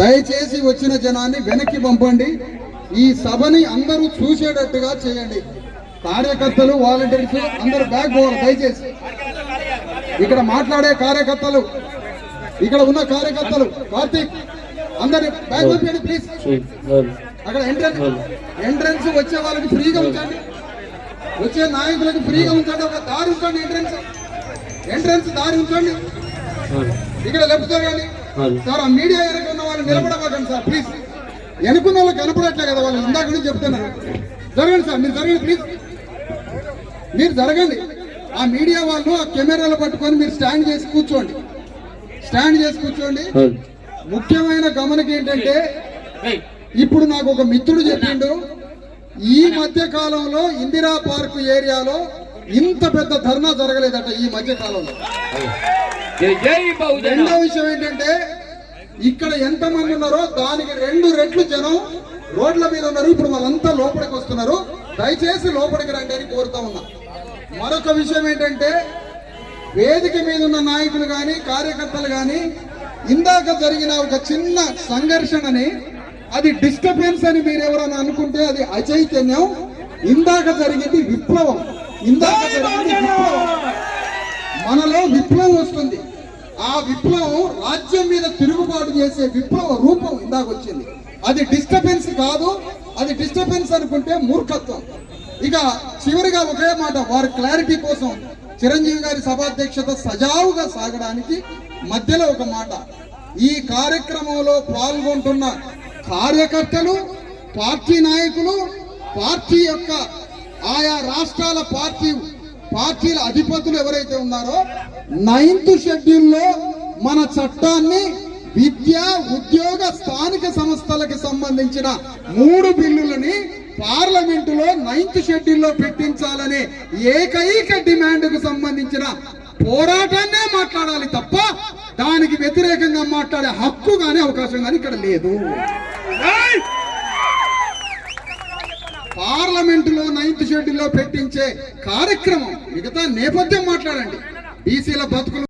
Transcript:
దయచేసి వచ్చిన జనాన్ని వెనక్కి పంపండి. ఈ సభని అందరూ చూసేటట్టుగా చేయండి. కార్యకర్తలు వాలంటీర్స్ అందరూ బ్యాక్ పోవాలి దయచేసి. ఇక్కడ మాట్లాడే కార్యకర్తలు ఇక్కడ ఉన్న కార్యకర్తలు కార్తీక్ అందరి బ్యాక్ పంపించండి ప్లీజ్. అక్కడ ఎంట్రన్స్ ఎంట్రన్స్ వచ్చే వాళ్ళకి ఫ్రీగా ఉంచండి. వచ్చే నాయకులకు ఫ్రీగా ఉంచండి ఒక దారి ఉంచండి ఎంట్రన్స్. ఎంట్రన్స్ దారి ఉంచండి. ఇక్కడ లెఫ్ట్ జరగాలి సార్ ఆ మీడియా వెనక ఉన్న వాళ్ళు నిలబడకండి సార్ ప్లీజ్. వెనుకున్న వాళ్ళు కనపడట్లే కదా వాళ్ళు ఇందాక నుంచి చెప్తున్నారు జరగండి సార్ మీరు జరగండి ప్లీజ్. మీరు జరగండి. ఆ మీడియా వాళ్ళు ఆ కెమెరాలు పట్టుకొని మీరు స్టాండ్ చేసి కూర్చోండి. స్టాండ్ చేసి కూర్చోండి. ముఖ్యమైన గమనిక ఏంటంటే ఇప్పుడు నాకు ఒక మిత్రుడు చెప్పిండు. ఈ మధ్య కాలంలో ఇందిరా పార్క్ ఏరియాలో ఇంత పెద్ద ధర్నా జరగలేదట ఈ మధ్య కాలంలో. రెండో విషయం ఏంటంటే ఇక్కడ ఎంత మంది ఉన్నారో దానికి రెండు రెట్లు జనం రోడ్ల మీద ఉన్నారు. ఇప్పుడు వాళ్ళంతా లోపలికి వస్తున్నారు. దయచేసి లోపలికి రండి అని కోరుతా ఉన్నా. మరొక విషయం ఏంటంటే వేదిక మీద ఉన్న నాయకులు కానీ కార్యకర్తలు కానీ ఇందాక జరిగిన ఒక చిన్న సంఘర్షణని అది డిస్టర్బెన్స్ అని మీరు ఎవరైనా అనుకుంటే అది అచైతన్యం. ఇందాక జరిగింది విప్లవం. ఇందాక మనలో విప్లవం వస్తుంది. ఆ విప్లవం రాజ్యం మీద తిరుగుబాటు చేసే విప్లవ రూపం ఇందాక వచ్చింది. అది డిస్టర్బెన్స్ కాదు అది డిస్టర్బెన్స్ అనుకుంటే మూర్ఖత్వం. ఇక చివరిగా ఒకే మాట వారి క్లారిటీ కోసం చిరంజీవి గారి సభాధ్యక్షత సజావుగా సాగడానికి మధ్యలో ఒక మాట. ఈ కార్యక్రమంలో పాల్గొంటున్న కార్యకర్తలు పార్టీ నాయకులు పార్టీ యొక్క ఆయా రాష్ట్రాల పార్టీ పార్టీల అధిపతులు ఎవరైతే ఉన్నారో నైన్త్ షెడ్యూల్లో మన చట్టాన్ని విద్య ఉద్యోగ స్థానిక సంస్థలకు సంబంధించిన మూడు బిల్లులని పార్లమెంటులో నైన్త్ షెడ్యూల్లో పెట్టించాలనే ఏకైక డిమాండ్కు సంబంధించిన పోరాటాన్నే మాట్లాడాలి తప్ప దానికి వ్యతిరేకంగా మాట్లాడే హక్కు కానీ అవకాశం కానీ ఇక్కడ లేదు. నైన్త్ షెడ్యూల్లో పెట్టించే కార్యక్రమం మిగతా నేపథ్యం మాట్లాడండి. బీసీల బతుకులు